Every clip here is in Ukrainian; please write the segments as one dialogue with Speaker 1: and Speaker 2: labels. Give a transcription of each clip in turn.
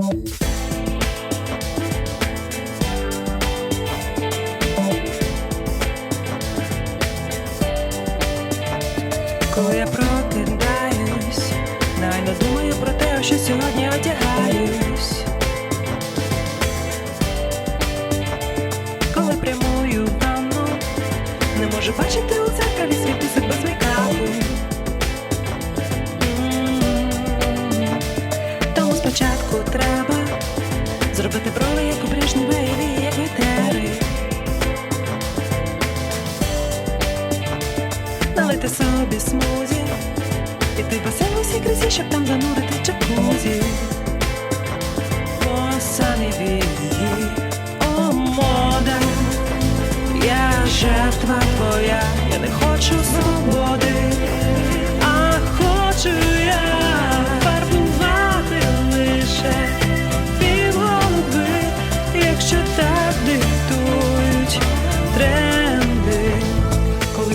Speaker 1: Коли я прокидаюсь, навіть не думаю про те, що сьогодні одягаюсь. Коли прямую в не можу бачити. Спочатку треба зробити брови, як у Брежнєві, як вітери. Налити собі смузі, піти в басейн у всій красі, щоб там занурити джакузі. По самі вії, о, мода, я жертва твоя, я не хочу свободи, а хочу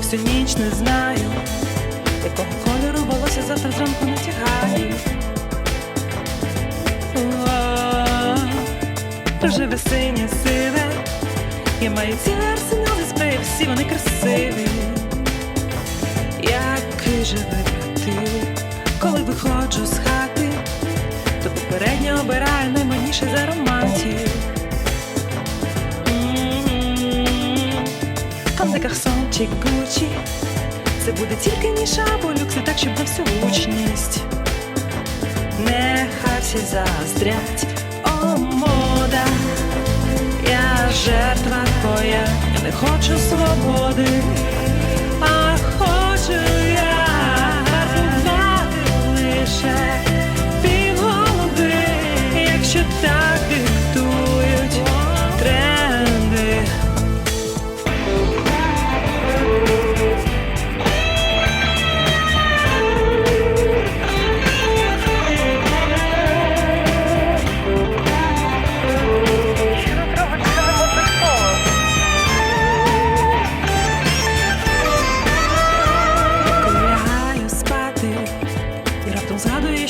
Speaker 1: всю ніч не знаю, якого кольору волосся завтра зранку натягаю. Рожеве синє сиве, я маю цілий арсенал зі спреїв, всі вони красиві. Який же вибрати, коли виходжу з хати, то попередньо обираю найманіше з ароматів. М, Comme des garçons чи Гучі. Це буде тільки ніша або люкси, так щоб на всю гучність. Нехай всі заздрять, о, мода, я жертва твоя, я не хочу свободи,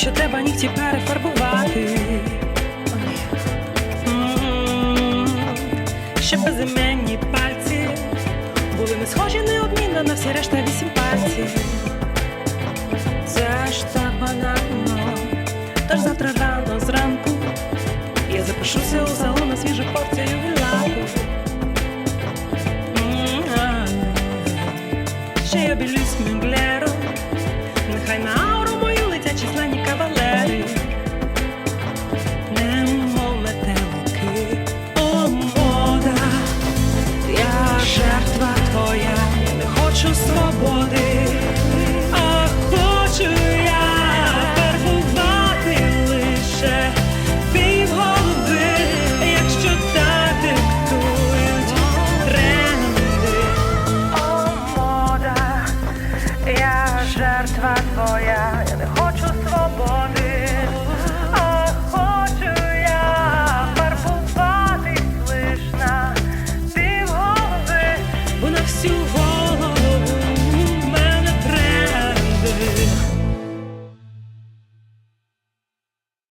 Speaker 1: що треба нігті перефарбувати. Щоб безіменні пальці були не схожі неодмінно на всі решта вісім пальців. Це ж так банально. Тож завтра рано зранку я запрошуся у салон на свіжу порцію а. Ще я білюсь мюглером, нехай на свободи.